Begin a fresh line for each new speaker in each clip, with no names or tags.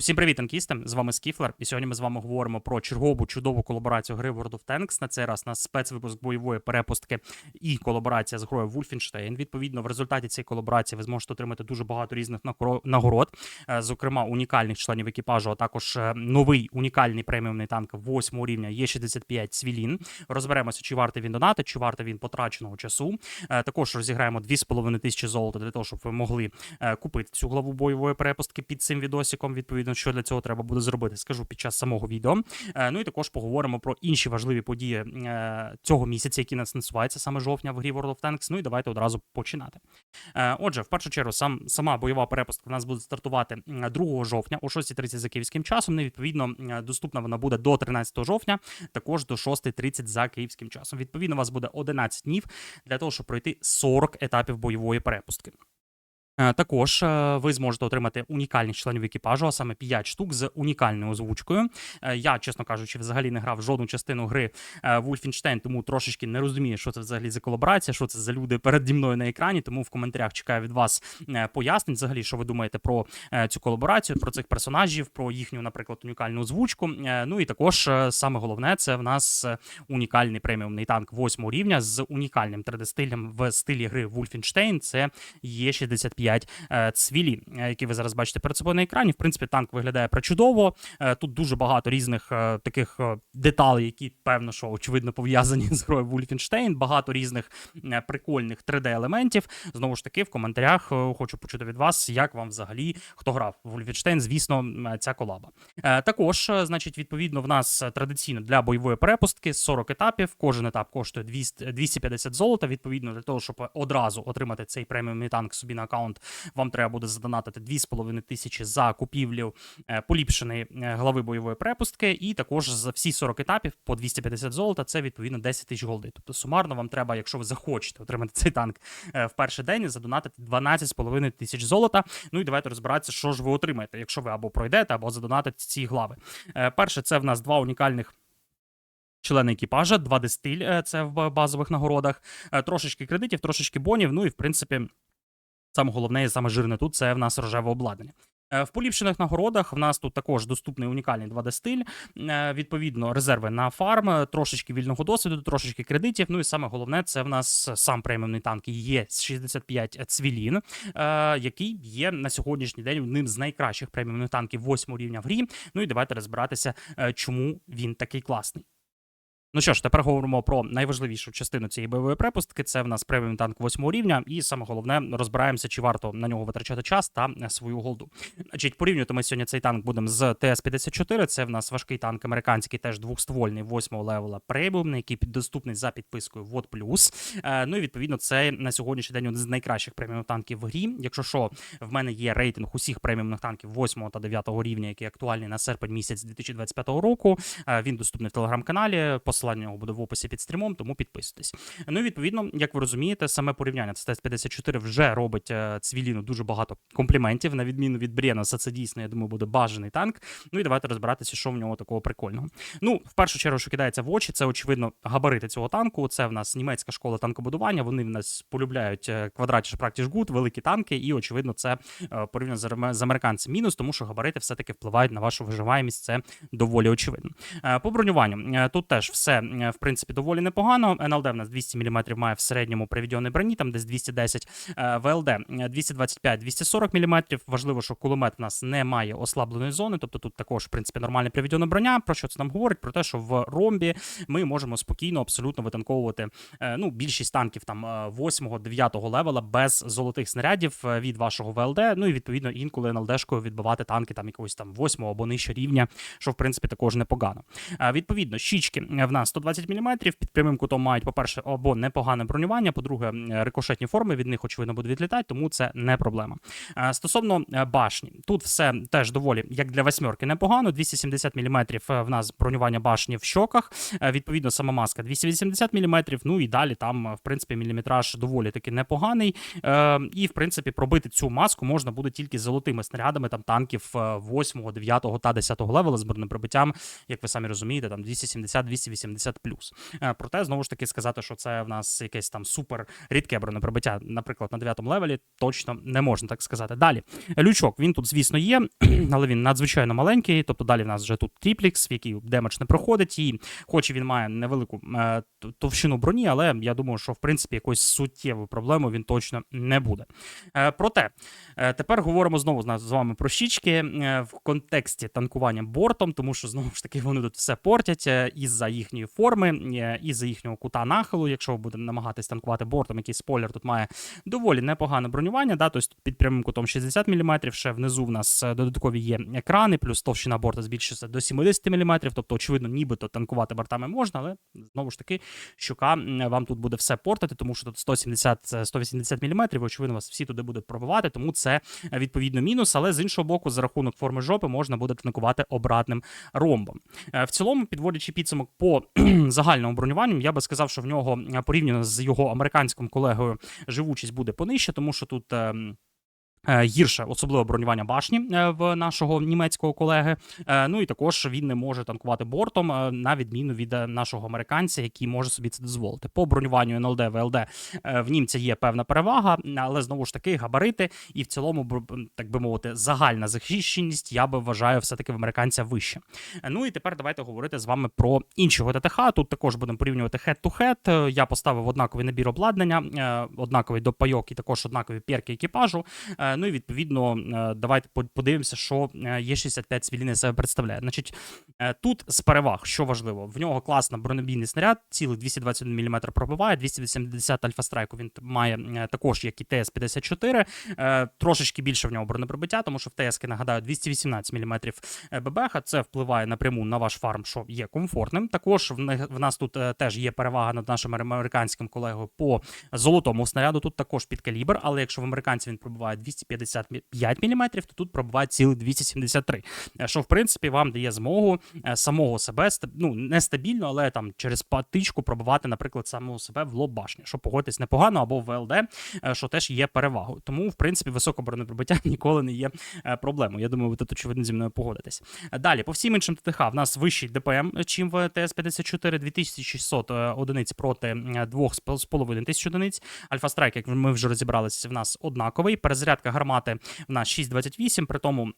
Усім привіт, танкісти! З вами Скіфлер. І сьогодні ми з вами говоримо про чергову чудову колаборацію гри World of Tanks. На цей раз на спецвипуск бойової перепустки і колаборація з грою Wolfenstein. Відповідно, в результаті цієї колаборації ви зможете отримати дуже багато різних нагород, е, зокрема унікальних членів екіпажу, а також е, новий унікальний преміумний танк 8 рівня Є65 Свілін. Розберемося, чи вартий він донати, чи вартий він потраченого часу. Е, Також розіграємо 2,5 тисячі золота для того, щоб ви могли е, купити цю главу бойової перепустки під цим відосиком. Відповідно, що для цього треба буде зробити, скажу під час самого відео. Е, Ну і також поговоримо про інші важливі події е, цього місяця, які нас насуваються саме жовтня в грі World of Tanks. Ну і давайте одразу починати. Е, Отже, в першу чергу, сам сама бойова перепустка в нас буде стартувати 2 жовтня о 6.30 за київським часом. Ну, відповідно, доступна вона буде до 13 жовтня, також до 6.30 за київським часом. Відповідно, у вас буде 11 днів для того, щоб пройти 40 етапів бойової перепустки. Е, Також е, ви зможете отримати унікальних членів екіпажу, а саме 5 штук з унікальною озвучкою. Е, Я, чесно кажучи, взагалі не грав жодну частину гри Wolfenstein, тому трошечки не розумію, що це взагалі за колаборація, що це за люди переді мною на екрані. Тому в коментарях чекаю від вас пояснень, взагалі, що ви думаєте про цю колаборацію, про цих персонажів, про їхню, наприклад, унікальну озвучку. Ну і також саме головне, це в нас унікальний преміумний танк 8 рівня з унікальним 3D-стилем в стилі гри Wolfenstein. Це Є65 е, Цвілі, е, який ви зараз бачите перед собою на екрані. В принципі, танк виглядає причудово. Е, Тут дуже багато різних таких деталей, які певно, що очевидно пов'язані з грою Wolfenstein. Багато різних прикольних 3D-елементів. Знову ж таки, в коментарях хочу почути від вас, як вам взагалі хто грав в Wolfenstein, звісно, ця колаба. Також, значить, відповідно, в нас традиційно для бойової перепустки 40 етапів. Кожен етап коштує 200, 250 золота. Відповідно, для того, щоб одразу отримати цей преміумний танк собі на аккаунт, вам треба буде задонатити 2,5 тисячі за купівлю е, поліпшеної е, глави бойової перепустки, і також за всі 40 етапів по 250 золота. Це відповідно 10 тисяч голди. Тобто сумарно вам треба, якщо ви захочете отримати цей танк е, в перший день, задонатити 12,5 тисяч золота. Ну і давайте розбиратися, що ж ви отримаєте, якщо ви або пройдете, або задонатите ці глави. Перше, це в нас два унікальних. Члени екіпажа, 2D стиль, е, це в базових нагородах, трошечки кредитів, трошечки бонів. Ну і в принципі, саме головне і саме жирне тут це в нас рожеве обладнання. Е, В поліпшених нагородах в нас тут також доступний унікальний 2D стиль. Е, Відповідно, резерви на фарм, трошечки вільного досвіду, трошечки кредитів. Ну і саме головне, це в нас сам преміумний танк є 65 Цвілін, е, який є на сьогоднішній день одним з найкращих преміумних танків 8 рівня в грі. Ну і давайте розбиратися, чому він такий класний. Ну що ж, тепер говоримо про найважливішу частину цієї бойової препустки. Це в нас преміум танк 8 рівня, і саме головне розбираємося, чи варто на нього витрачати час та е, свою голду. Значить, порівнювати ми сьогодні цей танк будемо з ТС-54. Це в нас важкий танк американський, теж двохствольний 8 левела преміумний, який піддоступний за підпискою Вот Плюс. Е, Ну і відповідно, це на сьогоднішній день один з найкращих преміум танків в грі. Якщо що, в мене є рейтинг усіх преміумних танків 8 та 9 рівня, який актуальний на серпень місяць 2025 року. Е, Він доступний в телеграм-каналі. Посилання нього буде в описі під стрімом, тому підписуйтесь. Ну і відповідно, як ви розумієте, саме порівняння з ТС-54 вже робить е, Цвіліну дуже багато компліментів, на відміну від Брєноса. Це дійсно, я думаю, буде бажаний танк. Ну і давайте розбиратися, що в нього такого прикольного. Ну, в першу чергу, що кидається в очі, це очевидно габарити цього танку. Це в нас німецька школа танкобудування. Вони в нас полюбляють квадратіш практіш-гуд, великі танки, і очевидно, це е, порівняно з аме- американцем мінус, тому що габарити все-таки впливають на вашу виживаємість. Це доволі очевидно. Е, По бронюванню тут теж все е, в принципі доволі непогано. НЛД в нас 200 мм має в середньому приведеної броні, там десь 210 Е, ВЛД 225-240 мм. Важливо, що кулемет в нас не має ослабленої зони, тобто тут також в принципі нормальна приведена броня. Про що це нам говорить? Про те, що в ромбі ми можемо спокійно абсолютно витанковувати е, ну, більшість танків там 8-9 левела без золотих снарядів е, від вашого ВЛД. Ну і відповідно інколи НЛДшкою відбивати танки там якогось там 8 або нижче рівня, що в принципі також непогано. Е, Відповідно, щічки в нас 120 мм, під прямим кутом мають, по-перше, або непогане бронювання, по-друге, рикошетні форми від них, очевидно, будуть відлітати, тому це не проблема. Е, Стосовно е, башні, тут все теж доволі, як для восьмерки, непогано. 270 мм в нас бронювання башні в щоках. Е, Відповідно, сама маска 280 мм, ну і далі там, е, в принципі, міліметраж доволі таки непоганий. Е, І, в принципі, пробити цю маску можна буде тільки з золотими снарядами там танків 8, 9 та 10 левела з бронепробиттям, як ви самі розумієте, там 270-280 170 Е, Проте, знову ж таки, сказати, що це в нас якесь там супер рідке бронепробиття, наприклад, на 9 левелі, точно не можна так сказати. Далі, лючок, він тут, звісно, є, але він надзвичайно маленький. Тобто далі в нас вже тут тріплікс, в який демедж не проходить, і хоч він має невелику е, товщину броні, але я думаю, що в принципі якоїсь суттєвої проблеми він точно не буде. Е, Проте е, тепер говоримо знову з вами про щічки е, в контексті танкування бортом, тому що знову ж таки вони тут все портять е, із-за їхньої форми, е, із-за їхнього кута нахилу. Якщо ви будете намагатись танкувати бортом, який спойлер тут має доволі непогане бронювання. Да, тобто під прямим кутом 60 мм, ще внизу в нас е, додаткові є екрани, плюс товщина борта збільшується до 70 мм. Тобто, очевидно, нібито танкувати бортами можна, але знову ж таки, щука вам тут буде все портити, тому що тут 170-180 мм, очевидно, вас всі туди будуть пробивати, тому це е, відповідно мінус. Але з іншого боку, за рахунок форми жопи можна буде танкувати обратним ромбом. Е, В цілому, підводячи підсумок по загальному бронюванню, я би сказав, що в нього е, порівняно з його американським колегою живучість буде понижче, тому що тут. Е, Гірше, особливо бронювання башні е, в нашого німецького колеги. Е, Ну і також він не може танкувати бортом, на відміну від нашого американця, який може собі це дозволити. По бронюванню НЛД, ВЛД в німця є певна перевага, але знову ж таки габарити і в цілому, так би мовити, загальна захищеність я би вважаю все-таки в американця вище. Ну і тепер давайте говорити з вами про іншого ТТХ. Тут також будемо порівнювати. Е, Я поставив однаковий набір обладнання, однаковий допайок і також однакові перки екіпажу. Е, Ну і відповідно, е, давайте подивимося, що е, є 65 цивільний себе представляє. Значить, тут з переваг, що важливо, в нього класно бронебійний снаряд, цілих 221 мм пробиває, 280 альфа страйку. Він має також, як і ТС-54. Е, Трошечки більше в нього бронепробиття, тому що в ТС, нагадаю, 218 мм ББХ. Це впливає напряму на ваш фарм, що є комфортним. Також в нас тут теж є перевага над нашим американським колегою по золотому снаряду. Тут також під калібр, але якщо в американці він пробиває 255 мм, то тут пробиває цілий 273. Е, Що в принципі вам дає змогу е, самого себе ну не стабільно, але там через патичку пробивати, наприклад, самого себе в лоб башню, що погодьтесь непогано або в ВЛД, е, що теж є перевагою. Тому, в принципі, високе бронепробиття ніколи не є проблемою. Я думаю, ви тут очевидно зі мною погодитесь. Далі, по всім іншим ТТХ, в нас вищий ДПМ, чим в ТС-54, 2600 е, одиниць проти е, 2,5 тисяч одиниць. Альфа Страйк, як ми вже розібралися, в нас однаковий. Перезарядка гармати в нас 6,28, при тому,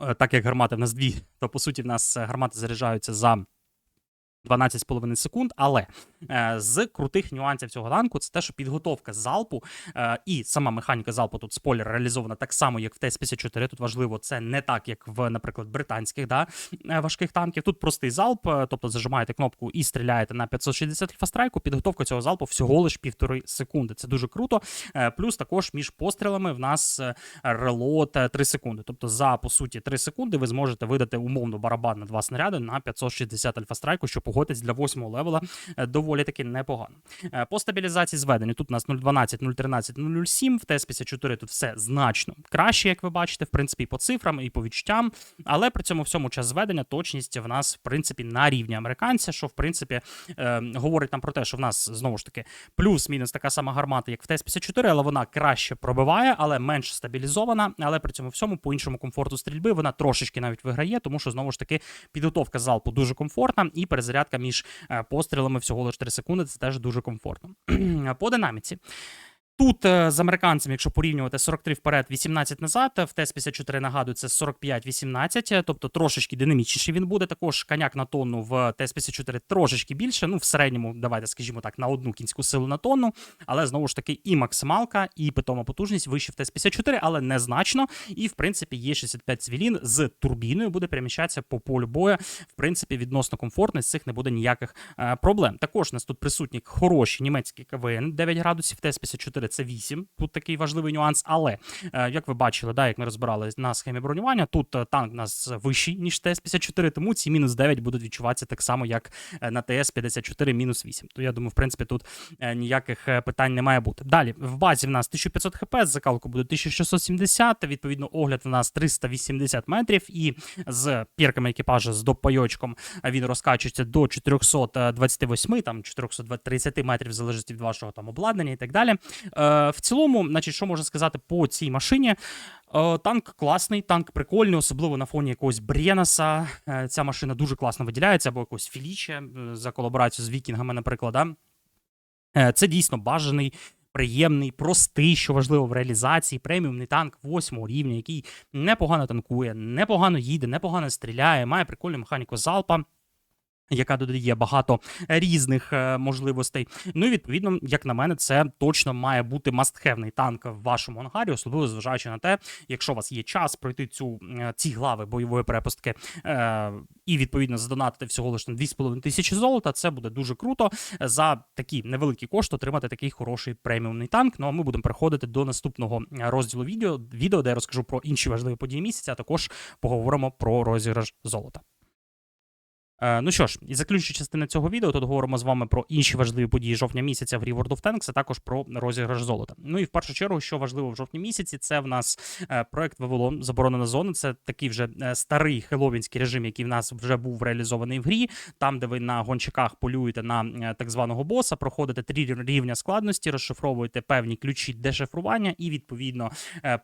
е, так як гармати в нас дві, то по суті в нас е, гармати заряджаються за 12,5 секунд, але е, з крутих нюансів цього танку це те, що підготовка залпу е, і сама механіка залпу тут спойлер реалізована так само, як в Т-54. Тут важливо, це не так, як в, наприклад, британських да, е, важких танків. Тут простий залп, е, тобто зажимаєте кнопку і стріляєте на 560 альфа-страйку. Підготовка цього залпу всього лиш півтори секунди. Це дуже круто. Е, плюс також між пострілами в нас е, релот е, 3 секунди. Тобто, за по суті 3 секунди ви зможете видати умовно барабан на два снаряди на 560 альфа-страйку, що погодить для 8 левела е, доволі таки непогано. Е, По стабілізації зведення тут у нас 0.12, 0.13, 0.07, в ТС-54 тут все значно краще, як ви бачите, в принципі, по цифрам, і по відчуттям. Але при цьому всьому час зведення точність в нас, в принципі, на рівні американця, що в принципі е, говорить нам про те, що в нас знову ж таки плюс-мінус така сама гармата, як в ТС-54, але вона краще пробиває, але менш стабілізована. Але при цьому всьому, по іншому комфорту стрільби, вона трошечки навіть виграє, тому що знову ж таки підготовка залпу дуже комфортна, і перезарядка між е, пострілами всього лише 3 секунди. Це теж дуже комфортно. По динаміці. Тут е, з американцем, якщо порівнювати 43 вперед, 18 назад, в ТС-54, нагадую, це 45-18, тобто трошечки динамічніший він буде. Також коняк на тонну в ТС-54 трошечки більше. Ну, в середньому, давайте скажімо так, на одну кінську силу на тонну. Але знову ж таки, і максималка, і питома потужність вище в ТС-54, але незначно. І в принципі є 65 цвілін з турбіною, буде переміщатися по полю бою. В принципі, відносно комфортно, з цих не буде ніяких е, проблем. Також у нас тут присутні хороші німецькі КВН 9 градусів, ТС-54 це 8. Тут такий важливий нюанс. Але е, як ви бачили, да, як ми розбирали на схемі бронювання, тут е, танк у нас вищий, ніж ТС-54, тому ці мінус 9 будуть відчуватися так само, як е, на ТС-54 мінус 8. То я думаю, в принципі, тут ніяких питань не має бути. Далі, в базі в нас 1500 хп, з закалку буде 1670, відповідно, огляд в нас 380 метрів, і з пірками екіпажа з допайочком він розкачується до 428, там 430 метрів, залежить від вашого там обладнання і так далі. Е, в цілому, значить, що можна сказати по цій машині? Е, Танк класний, танк прикольний, особливо на фоні якогось Брєнаса. Е, Ця машина дуже класно виділяється, або якогось Філіче за колаборацію з вікінгами, наприклад. Це дійсно бажаний, приємний, простий, що важливо в реалізації, преміумний танк 8 рівня, який непогано танкує, непогано їде, непогано стріляє, має прикольну механіку залпа. Яка додає багато різних е, можливостей. Ну і відповідно, як на мене, це точно має бути мастхевний танк в вашому ангарі, особливо зважаючи на те, якщо у вас є час пройти цю е, ці глави бойової перепустки е, і відповідно задонатити всього лише на 2,5 тисячі золота. Це буде дуже круто за такі невеликі кошти отримати такий хороший преміумний танк. Ну а ми будемо переходити до наступного е, розділу відео, відео, де я розкажу про інші важливі події місяця. а Також поговоримо про розіграш золота. Е, Ну що ж, і заключуючи частина цього відео, тут говоримо з вами про інші важливі події жовтня місяця в грі World of Tanks, а також про розіграш золота. Ну і в першу чергу, що важливо в жовтні місяці, це в нас е, проект Вавилон, заборонена зона. Це такий вже е, старий хеловінський режим, який в нас вже був реалізований в грі. Там, де ви на гончаках полюєте на так званого боса, проходите три рівня складності, розшифровуєте певні ключі дешифрування, і відповідно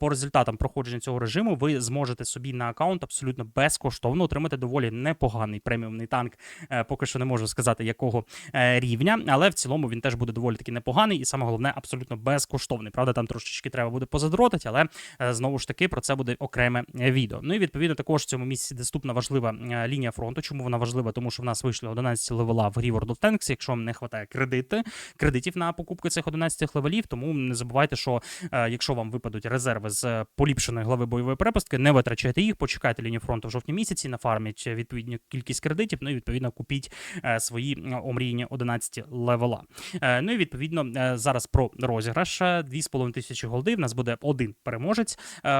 по результатам проходження цього режиму ви зможете собі на аккаунт абсолютно безкоштовно отримати доволі непоганий преміумний танк. Е, Поки що не можу сказати, якого е, рівня, але в цілому він теж буде доволі таки непоганий, і саме головне, абсолютно безкоштовний. Правда, там трошечки треба буде позадротити, але е, знову ж таки про це буде окреме відео. Ну і відповідно також в цьому місці доступна важлива лінія фронту. Чому вона важлива? Тому що в нас вийшли 11 левела в грі World of Tanks, якщо вам не вистачає кредити, кредитів на покупку цих 11 левелів. Тому не забувайте, що якщо вам випадуть резерви з поліпшеної глави бойової перепустки, не витрачайте їх, почекайте лінію фронту в жовтні місяці, нафарміть відповідну кількість кредитів. Ну і відповідно купіть е, свої омрійні омріяні 11 левела. Е, Ну і відповідно е, зараз про розіграш. Е, 2,5 тисячі голди. В нас буде один переможець.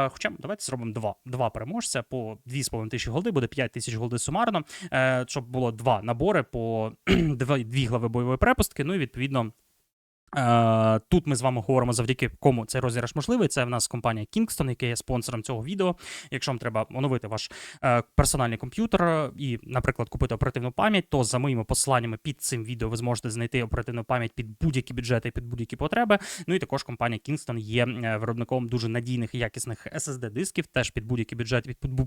Хоча давайте зробимо два. Два переможця по 2,5 тисячі голди, буде 5 тисяч голди сумарно, щоб було два набори по дві глави бойової препустки. Ну і відповідно. Е, Тут ми з вами говоримо завдяки кому цей розіграш можливий. Це в нас компанія Kingston, яка є спонсором цього відео. Якщо вам треба оновити ваш е, персональний комп'ютер і, наприклад, купити оперативну пам'ять, то за моїми посиланнями під цим відео ви зможете знайти оперативну пам'ять під будь-які бюджети, під будь-які потреби. Ну і також компанія Kingston є е, виробником дуже надійних і якісних SSD-дисків, теж під будь-який бюджет,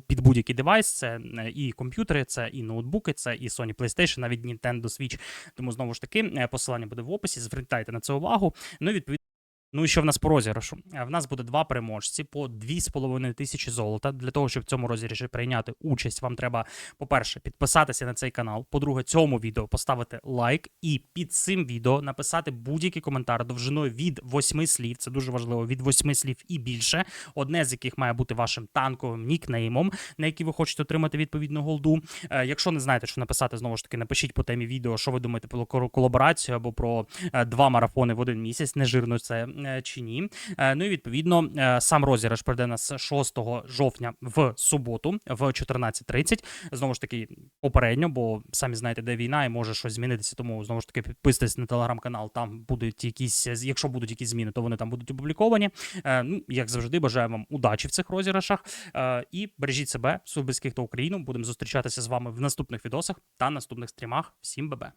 під, будь-який девайс. Це і комп'ютери, це і ноутбуки, це і Sony PlayStation, навіть Nintendo Switch. Тому знову ж таки посилання буде в описі. Звертайте на це увагу. Ну відповідно. Ну і що в нас по розіграшу? Е, В нас буде два переможці по 2,5 тисячі золота. Для того, щоб в цьому розіграші прийняти участь, вам треба, по-перше, підписатися на цей канал. По-друге, цьому відео поставити лайк і під цим відео написати будь-який коментар довжиною від 8 слів. Це дуже важливо, від 8 слів і більше. Одне з яких має бути вашим танковим нікнеймом, на який ви хочете отримати відповідну голду. Е, Якщо не знаєте, що написати, знову ж таки, напишіть по темі відео, що ви думаєте про кол- колаборацію або про е, два марафони в один місяць. Нежирно це чи ні. Е, Ну і відповідно е, сам розіграш пройде нас 6 жовтня в суботу в 14.30. Знову ж таки, попередньо, бо самі знаєте, де війна і може щось змінитися. Тому знову ж таки підписуйтесь на телеграм-канал. Там будуть якісь, якщо будуть якісь зміни, то вони там будуть опубліковані. Е, Ну, як завжди, бажаю вам удачі в цих розіграшах. Е, І бережіть себе, своїх близьких та Україну. Будемо зустрічатися з вами в наступних відосах та наступних стрімах. Всім бебе.